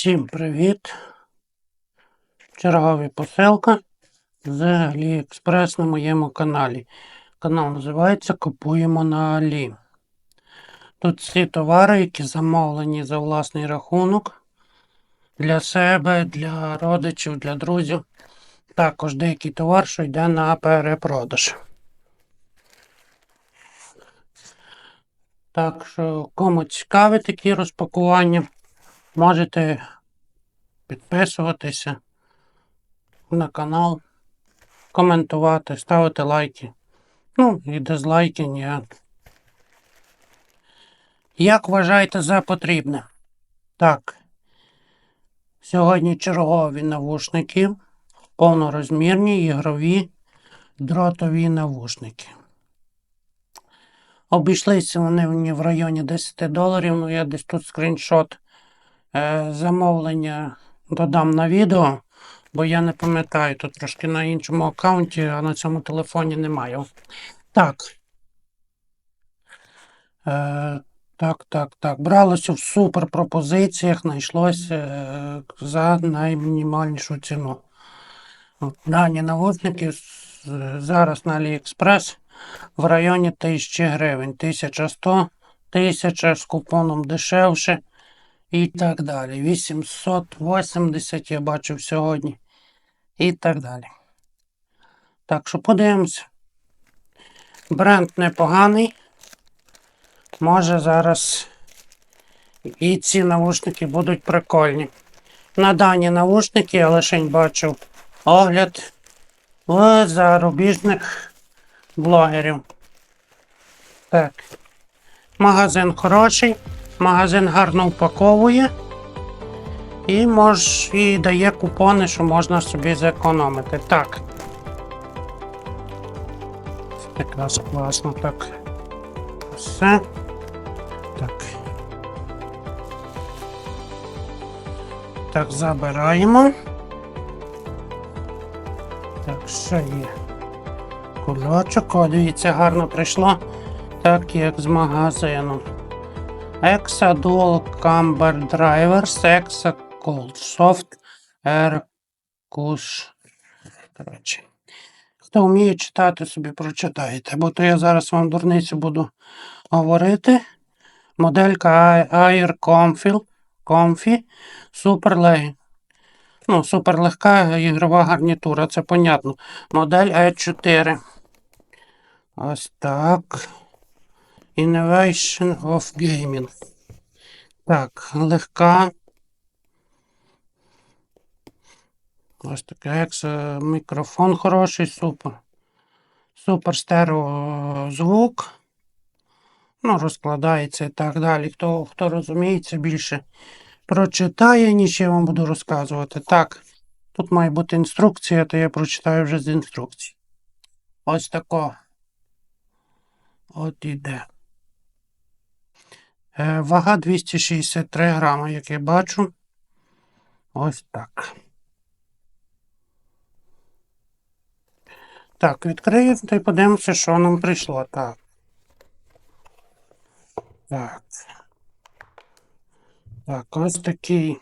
Всім привіт! Чергова посилка з AliExpress на моєму каналі. Канал називається Купуємо на Алі. Тут всі товари, які замовлені за власний рахунок для себе, для родичів, для друзів. Також деякий товар, що йде на перепродаж. Так що, кому цікаві такі розпакування, можете підписуватися на канал, коментувати, ставити лайки. Ну, і дизлайки ніяк. Як вважаєте за потрібне? Так. Сьогодні чергові навушники, повнорозмірні, ігрові, дротові навушники. Обійшлися вони мені в районі 10 доларів, ну я десь тут скріншот замовлення додам на відео, бо я не пам'ятаю, тут трошки на іншому аккаунті, а на цьому телефоні немає. Так. Е, так, так, так. Бралося в супер пропозиціях, знайшлося е, за наймінімальнішу ціну. Дані навушники зараз на AliExpress в районі 1000 гривень. 1100, 1000 з купоном дешевше і так далі. 880 я бачив сьогодні. І так далі. Так що подивимося. Бренд непоганий. Може зараз і ці навушники будуть прикольні. На дані навушники я лише бачив огляд в зарубіжних блогерів. Так. Магазин хороший, магазин гарно упаковує. І мож, і дає купони, що можна собі зекономити. Так. Якраз класно так. Все. Так. Так, забираємо. Так, ще є. Кульочок, дивіться, гарно прийшло, так як з магазину. Exa Dual Camber Drivers, Exa Cold Soft Air Kush. Коротше. Хто вміє читати, собі прочитаєте, бо то я зараз вам дурницю буду говорити. Моделька Air Comfy, Comfy Super Leg. Ну, суперлегка ігрова гарнітура, це понятно. Модель E4. Ось так. Innovation of Gaming. Так, легка. Ось таке екс, е, мікрофон хороший, супер. Супер стерео звук. Ну, розкладається і так далі. Хто, хто розуміється більше прочитає, ніж я вам буду розказувати. Так, тут має бути інструкція, то я прочитаю вже з інструкції. Ось тако. От іде. Е, вага 263 грама, як я бачу. Ось так. Так, відкрию та й подивимося, що нам прийшло. Так. Так. Так, ось такий,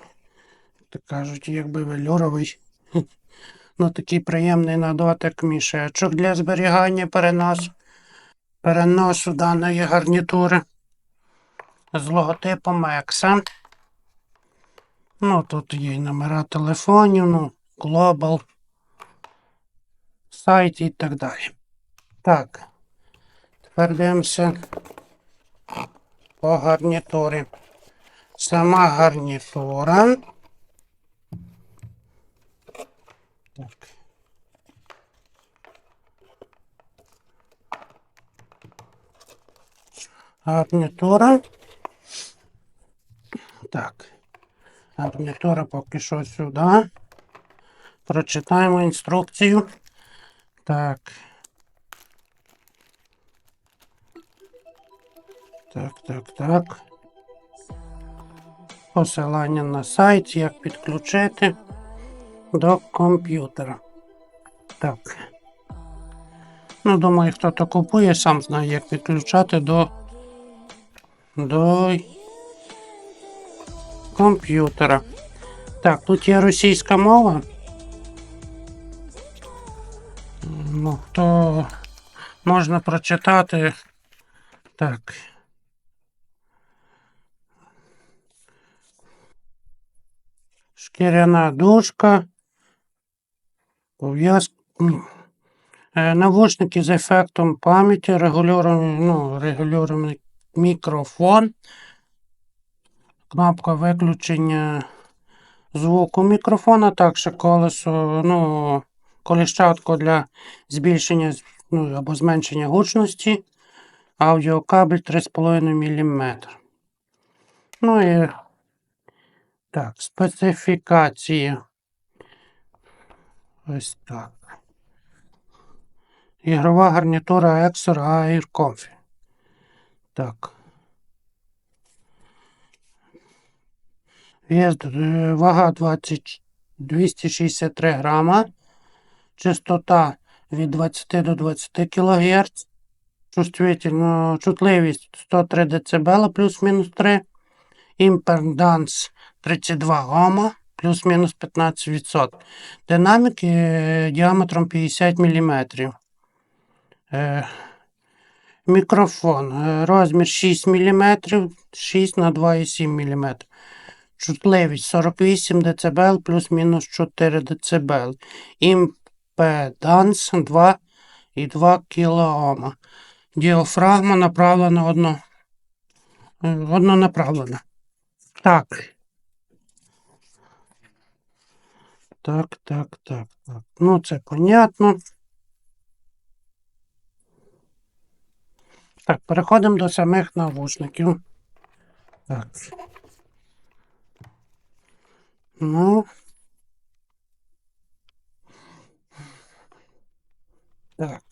так кажуть, якби велюровий. Ну, такий приємний на дотик мішечок для зберігання переносу, переносу даної гарнітури з логотипом Екса. Ну, тут є номера телефонів, ну, Global, сайт і так далі. Так. Тепер дивимося по гарнітурі. Сама гарнітура. Так. Гарнітура. Так. Гарнітура поки що сюди. Прочитаємо інструкцію. Так. Так, так, так. Посилання на сайт, як підключити до комп'ютера. Так. Ну, думаю, хто то купує, сам знає, як підключати до, до комп'ютера. Так, тут є російська мова. Ну, то можна прочитати. Так. Шкіряна дужка. Пов'язка. Е, Навушники з ефектом пам'яті, регулюємо, ну, мікрофон. Кнопка виключення звуку мікрофона, також колесо, ну, коліщатко для збільшення ну, або зменшення гучності. Аудіокабель 3,5 мм. Ну і так, специфікації. Ось так. Ігрова гарнітура Exor Air Comfy. Так. Вес, е, вага 20, 263 грама. Частота від 20 до 20 кГц. Чутливість 103 дБ плюс-мінус 3. Імпеданс 32 Ома плюс-мінус 15%. Динаміки е, діаметром 50 мм. Е, мікрофон. Розмір 6 мм, 6 на 2,7 мм. Чутливість 48 дБ плюс-мінус 4 дБ. Імпеданс 2,2 кОм. Діафрагма направлена одно, е, однонаправлена. Так. Так, так, так, так. Ну, це понятно. Так, переходимо до самих навушників. Так. Ну. Так.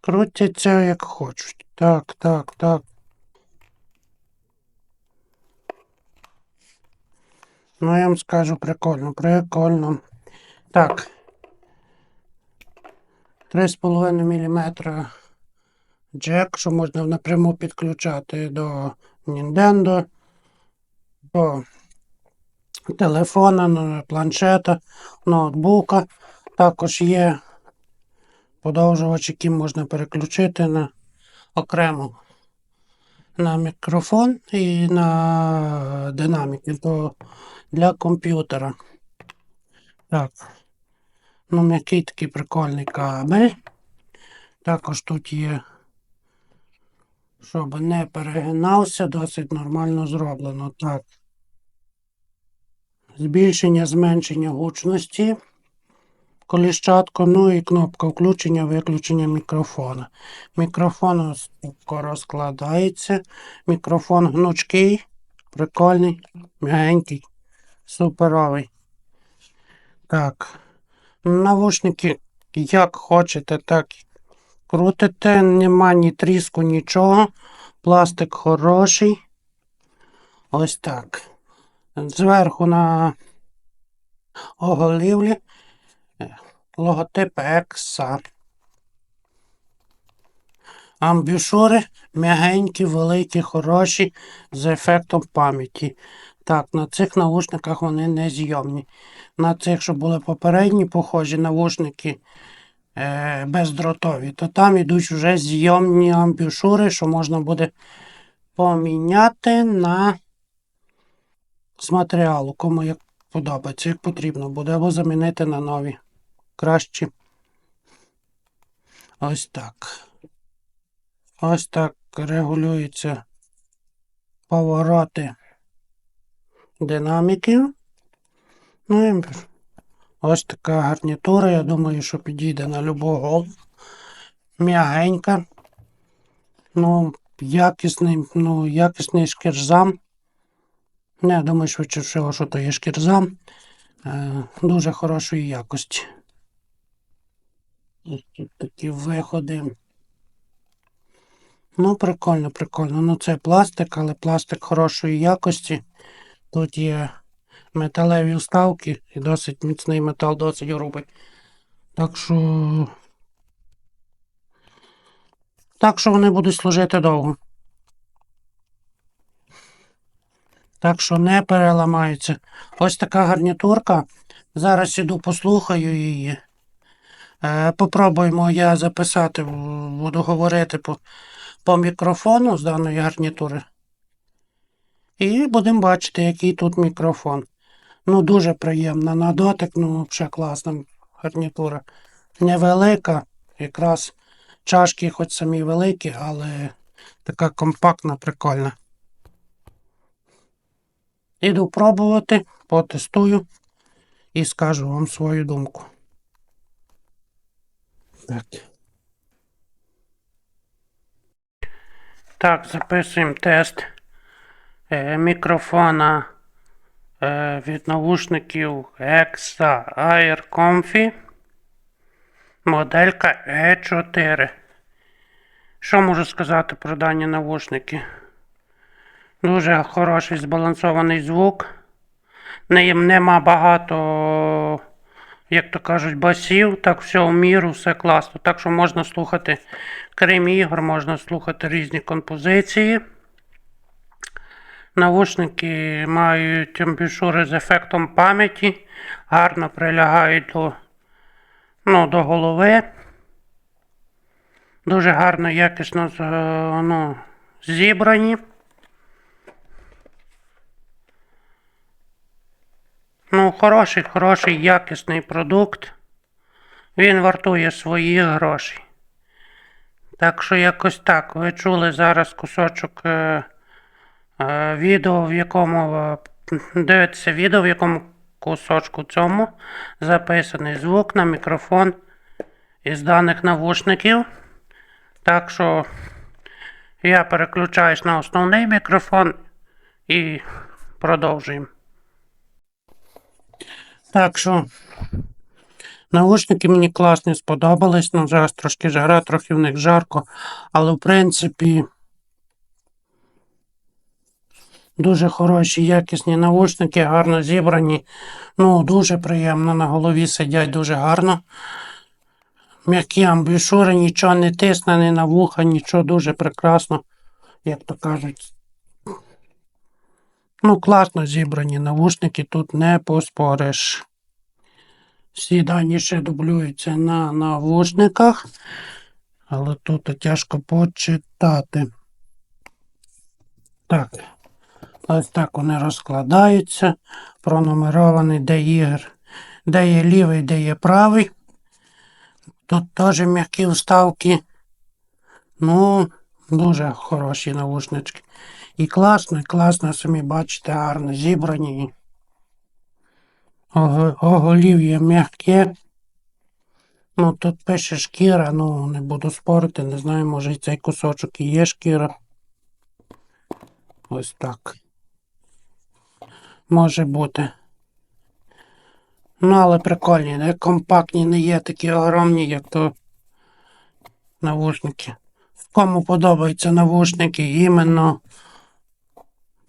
Крутяться як хочуть. Так, так, так. Ну, я вам скажу прикольно, прикольно. Так. 3,5 мм джек, що можна напряму підключати до Nintendo, до телефона, ну, планшета, ноутбука. Також є подовжувач, який можна переключити на окремо на мікрофон і на динаміки до, для комп'ютера. Так. Ну, м'який такий прикольний кабель. Також тут є, щоб не перегинався, досить нормально зроблено. Так. Збільшення, зменшення гучності. Коліщатко, ну і кнопка включення, виключення мікрофона. Мікрофон розкладається. Мікрофон гнучкий, прикольний, м'ягенький, суперовий. Так. Навушники як хочете, так крутите. Нема ні тріску, нічого. Пластик хороший. Ось так. Зверху на оголівлі логотип Екса. Амбюшури м'ягенькі, великі, хороші, з ефектом пам'яті. Так, на цих навушниках вони не зйомні. На цих, що були попередні, похожі навушники е, бездротові, то там йдуть вже зйомні амбюшури, що можна буде поміняти на з матеріалу, кому як подобається, як потрібно буде, або замінити на нові. Кращі. Ось так. Ось так регулюються повороти динаміків. Ну і ось така гарнітура, я думаю, що підійде на любого голову. М'ягенька. Ну, якісний, ну, якісний шкірзам. Не, я думаю, швидше всього, що то є шкірзам. Е, дуже хорошої якості. Ось тут такі виходи. Ну, прикольно, прикольно. Ну, це пластик, але пластик хорошої якості. Тут є металеві вставки і досить міцний метал, досить грубий. Так що. Так що вони будуть служити довго. Так що не переламаються. Ось така гарнітурка. Зараз іду послухаю її. Е, попробуємо я записати, буду говорити по, по мікрофону з даної гарнітури. І будемо бачити, який тут мікрофон. Ну, дуже приємна на дотик, ну, взагалі класна гарнітура. Невелика, якраз чашки хоч самі великі, але така компактна, прикольна. Іду пробувати, потестую і скажу вам свою думку. Так. Так, записуємо тест е, мікрофона е, від наушників Exa Air Comfy. Моделька E4. Що можу сказати про дані навушники? Дуже хороший збалансований звук. Не, нема багато, як то кажуть, басів. Так все в міру, все класно. Так що можна слухати, крім ігор, можна слухати різні композиції. Навушники мають амбушури з ефектом пам'яті, гарно прилягають до, ну, до голови. Дуже гарно, якісно е, ну, зібрані. Ну, хороший, хороший, якісний продукт. Він вартує своїх грошей. Так що якось так. Ви чули зараз кусочок е, е, відео, в якому е, дивитеся відео, в якому кусочку цьому записаний звук на мікрофон із даних навушників. Так що я переключаюсь на основний мікрофон і продовжуємо. Так що наушники мені класні сподобались. Ну, зараз трошки жара, трохи в них жарко. Але в принципі дуже хороші, якісні наушники, гарно зібрані. Ну, дуже приємно на голові сидять дуже гарно. М'які амбушури, нічого не тисне, не на вуха, нічого дуже прекрасно, як то кажуть. Ну, класно зібрані навушники, тут не поспориш. Всі дані ще дублюються на навушниках, але тут тяжко почитати. Так, ось так вони розкладаються. Пронумерований, де ігр, де є лівий, де є правий. Тут теж м'які вставки. Ну, дуже хороші навушнички. І класно, і класно, самі бачите, гарно зібрані. Ого- Оголів'я м'яке. Ну, тут пише шкіра, ну не буду спорити, не знаю, може і цей кусочок і є шкіра. Ось так. Може бути. Ну, але прикольні, не компактні, не є такі огромні, як то навушники. Кому подобаються навушники, іменно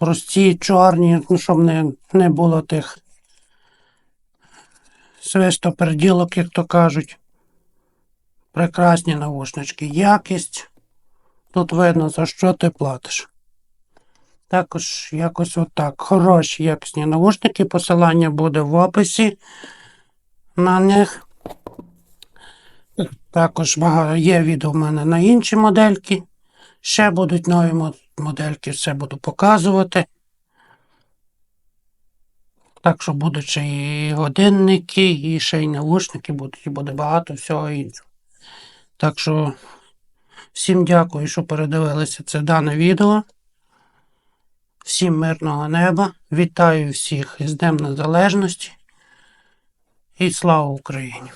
прості, чорні, ну, щоб не, не було тих свистоперділок, як то кажуть. Прекрасні навушнички. Якість. Тут видно, за що ти платиш. Також якось отак. Хороші якісні навушники. Посилання буде в описі на них. Також є відео в мене на інші модельки. Ще будуть нові модельки, все буду показувати. Так що будуть ще і годинники, і ще й навушники будуть, і буде багато всього іншого. Так що всім дякую, що передивилися це дане відео. Всім мирного неба. Вітаю всіх із Днем Незалежності. І слава Україні!